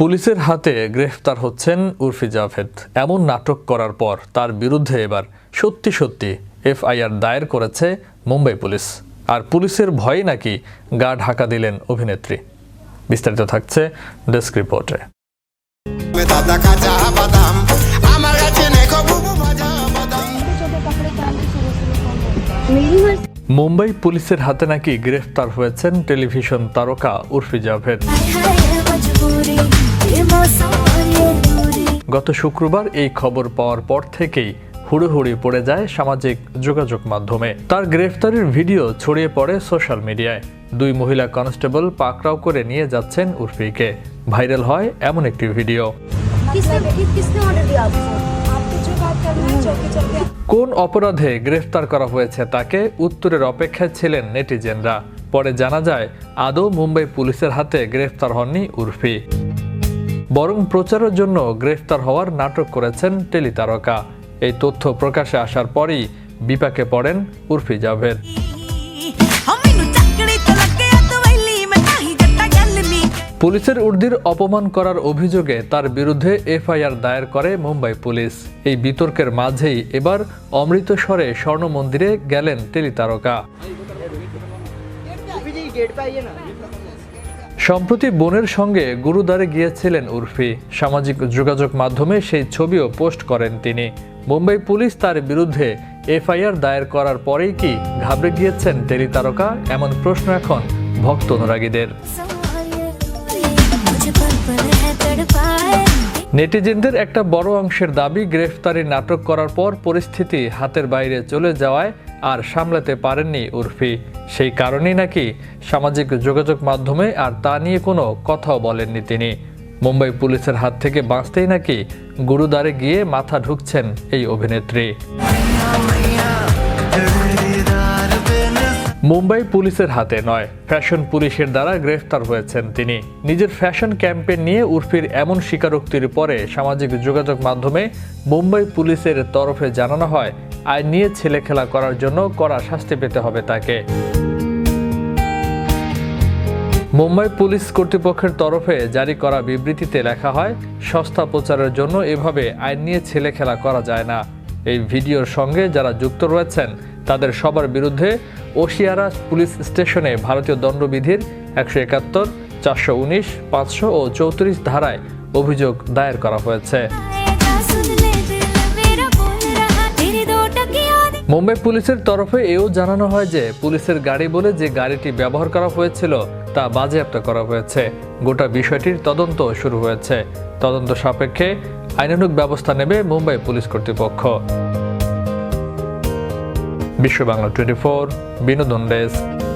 পুলিশের হাতে গ্রেফতার হচ্ছেন উর্ফি জাভেদ। এমন নাটক করার পর তার বিরুদ্ধে এবার সত্যি সত্যি এফআইআর দায়ের করেছে মুম্বাই পুলিশ। আর পুলিশের ভয়ে নাকি গা ঢাকা দিলেন অভিনেত্রী। বিস্তারিত থাকছে ডেস্ক রিপোর্টে। মুম্বাই পুলিশের হাতে নাকি গ্রেফতার হয়েছেন টেলিভিশন তারকা উর্ফি জাভেদ। গত শুক্রবার এই খবর পাওয়ার পর থেকেই হুড়োহুড়ি পড়ে যায় সামাজিক যোগাযোগ মাধ্যমে। তার গ্রেফতারের ভিডিও ছড়িয়ে পড়ে সোশ্যাল মিডিয়ায়। দুই মহিলা কনস্টেবল পাকড়াও করে নিয়ে যাচ্ছেন উর্ফিকে। ভাইরাল হয় এমন একটি ভিডিও। কোন অপরাধে গ্রেফতার করা হয়েছে তাকে? উত্তরের অপেক্ষায় ছিলেন নেটিজেনরা। পরে জানা যায় আদৌ মুম্বাই পুলিশের হাতে গ্রেফতার হননি উর্ফি। বরং প্রচারের জন্য গ্রেফতার হওয়ার নাটক করেছেন টেলিতারকা। এই তথ্য প্রকাশে আসার পরই বিপাকে পড়েন উর্ফি জাভেদ। পুলিশের উর্দির অপমান করার অভিযোগে তার বিরুদ্ধে এফআইআর দায়ের করে মুম্বাই পুলিশ। এই বিতর্কের মাঝেই এবার অমৃতসরে স্বর্ণ মন্দিরে গেলেন টেলিতারকা। সম্প্রতি বোনের সঙ্গে গুরুদ্বারে গিয়েছিলেন উর্ফি। সামাজিক যোগাযোগ মাধ্যমে সেই ছবিও পোস্ট করেন তিনি। মুম্বাই পুলিশ তার বিরুদ্ধে এফআইআর দায়ের করার পরেই কি ঘাবড়ে গিয়েছেন টেলিতারকা এমন প্রশ্ন এখন ভক্ত অনুরাগীদের। নেটিজেনদের একটা বড় অংশের দাবি, গ্রেফতারি নাটক করার পর পরিস্থিতি হাতের বাইরে চলে যাওয়ায় আর সামলাতে পারেননি উর্ফি। সেই কারণেই নাকি সামাজিক যোগাযোগ মাধ্যমে আর তা নিয়ে কোনো কথাও বলেননি তিনি। মুম্বাই পুলিশের হাত থেকে বাঁচতেই নাকি গুরুদ্বারে গিয়ে মাথা ঢুকছেন এই অভিনেত্রী। মুম্বাই পুলিশের হাতে নয়। ফ্যাশন পুলিশের দ্বারা গ্রেফতার হয়েছেন তিনি। নিজের ফ্যাশন ক্যাম্পেইন নিয়ে উর্ফির এমন স্বীকারোক্তির পরে সামাজিক যোগাযোগ মাধ্যমে মুম্বাই পুলিশের তরফে জানানো হয় আইন নিয়ে ছেলেখেলা করার জন্য কড়া শাস্তি পেতে হবে তাকে। মুম্বাই পুলিশ কর্তৃপক্ষের তরফে জারি করা বিবৃতিতে লেখা হয়, সস্তা প্রচারের জন্য এভাবে আইন নিয়ে ছেলেখেলা করা যায় না। এই ভিডিওর সঙ্গে যারা যুক্ত রয়েছেন তাদের সবার বিরুদ্ধে ওশিয়ারা পুলিশ স্টেশনে ভারতীয় দণ্ডবিধির একশো একাত্তর, চারশো উনিশ, পাঁচশো ও চৌত্রিশ ধারায় অভিযোগ দায়ের করা হয়েছে। মুম্বাই পুলিশের তরফে এও জানানো হয় যে, পুলিশের গাড়ি বলে যে গাড়িটি ব্যবহার করা হয়েছিল তা বাজেয়াপ্ত করা হয়েছে। গোটা বিষয়টির তদন্ত শুরু হয়েছে। তদন্ত সাপেক্ষে আইনানুক ব্যবস্থা নেবে মুম্বাই পুলিশ কর্তৃপক্ষ। বিশ্ব বাংলা টোয়েন্টি ফোর বিনোদন ডেস্ক।